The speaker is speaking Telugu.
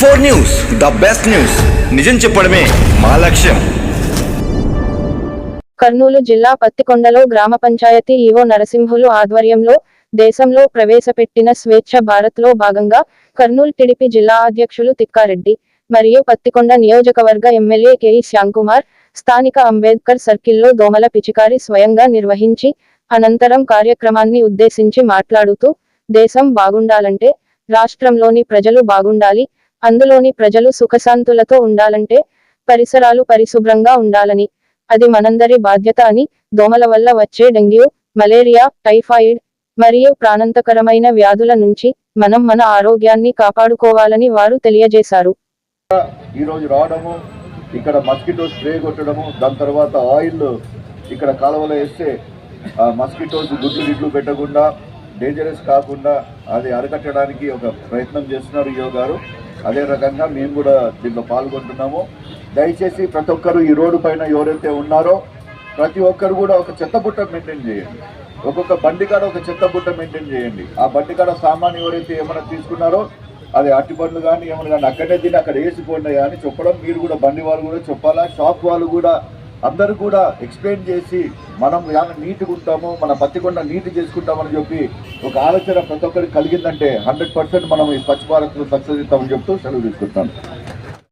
Four news the best news. నిజం చెప్పడమే మా లక్ష్యం. కర్నూలు జిల్లా పత్తికొండలో గ్రామ పంచాయతీ ఈవో నరసింహులు ఆధ్వర్యంలో దేశంలో ప్రవేశపెట్టిన స్వేచ్ఛ భారత్లో భాగంగా కర్నూలు టిడిపి జిల్లా అధ్యక్షులు తిక్కారెడ్డి మరియు పత్తికొండ నియోజకవర్గ ఎమ్మెల్యే కేఈ శ్యాంకుమార్ స్థానిక అంబేద్కర్ సర్కిల్లో దోమల పిచికారి స్వయంగా నిర్వహించి అనంతరం కార్యక్రమాన్ని ఉద్దేశించి మాట్లాడుతూ దేశం బాగుండాలంటే రాష్ట్రంలోని ప్రజలు బాగుండాలి అందులోని ప్రజలు సుఖశాంతులతో ఉండాలంటే పరిసరాలు పరిశుభ్రంగా ఉండాలని. అది మనందరి బాధ్యత అని దోమల వల్ల వచ్చే డెంగ్యూ మలేరియా టైఫాయిడ్ మరియు ప్రాణాంతకరమైన వ్యాధుల నుంచి మనం మన ఆరోగ్యాన్ని కాపాడుకోవాలని వారు తెలియజేశారు. ఈరోజు రావడము ఇక్కడ మస్కిటో స్ప్రే కొట్టడము దాని తర్వాత ఆయిల్ ఇక్కడ కాలువలో వేస్తే మస్కిటోస్ గుడ్లు గిడ్లు పెట్టకుండా డేంజరస్ కాకుండా అది అరికట్టడానికి ఒక ప్రయత్నం చేస్తున్నారు ఈయో గారు అదే రకంగా మేము కూడా దీంట్లో పాల్గొంటున్నాము. దయచేసి ప్రతి ఒక్కరు ఈ రోడ్డు పైన ఎవరైతే ఉన్నారో ప్రతి ఒక్కరు కూడా ఒక చెత్త బుట్ట మెయింటైన్ చేయండి. ఒక్కొక్క బండి కాడ ఒక చెత్త బుట్ట మెయింటైన్ చేయండి. ఆ బండి కాడ సామాన్ ఎవరైతే ఏమైనా తీసుకున్నారో అది అట్టి పండ్లు కానీ ఏమైనా కానీ అక్కడే తిని అక్కడ వేసిపోండి అని చెప్పడం మీరు కూడా బండి వాళ్ళు కూడా చెప్పాలా షాప్ వాళ్ళు కూడా అందరూ కూడా ఎక్స్ప్లెయిన్ చేసి మనం ఎలా నీట్గా ఉంటాము మన పత్తికొండ నీట్ చేసుకుంటామని చెప్పి ఒక ఆలోచన ప్రతి ఒక్కరికి కలిగిందంటే హండ్రెడ్ పర్సెంట్ మనం ఈ స్వచ్ఛ భారత్ సక్సెస్ ఇస్తామని చెప్తూ సెలవు తీసుకుంటాను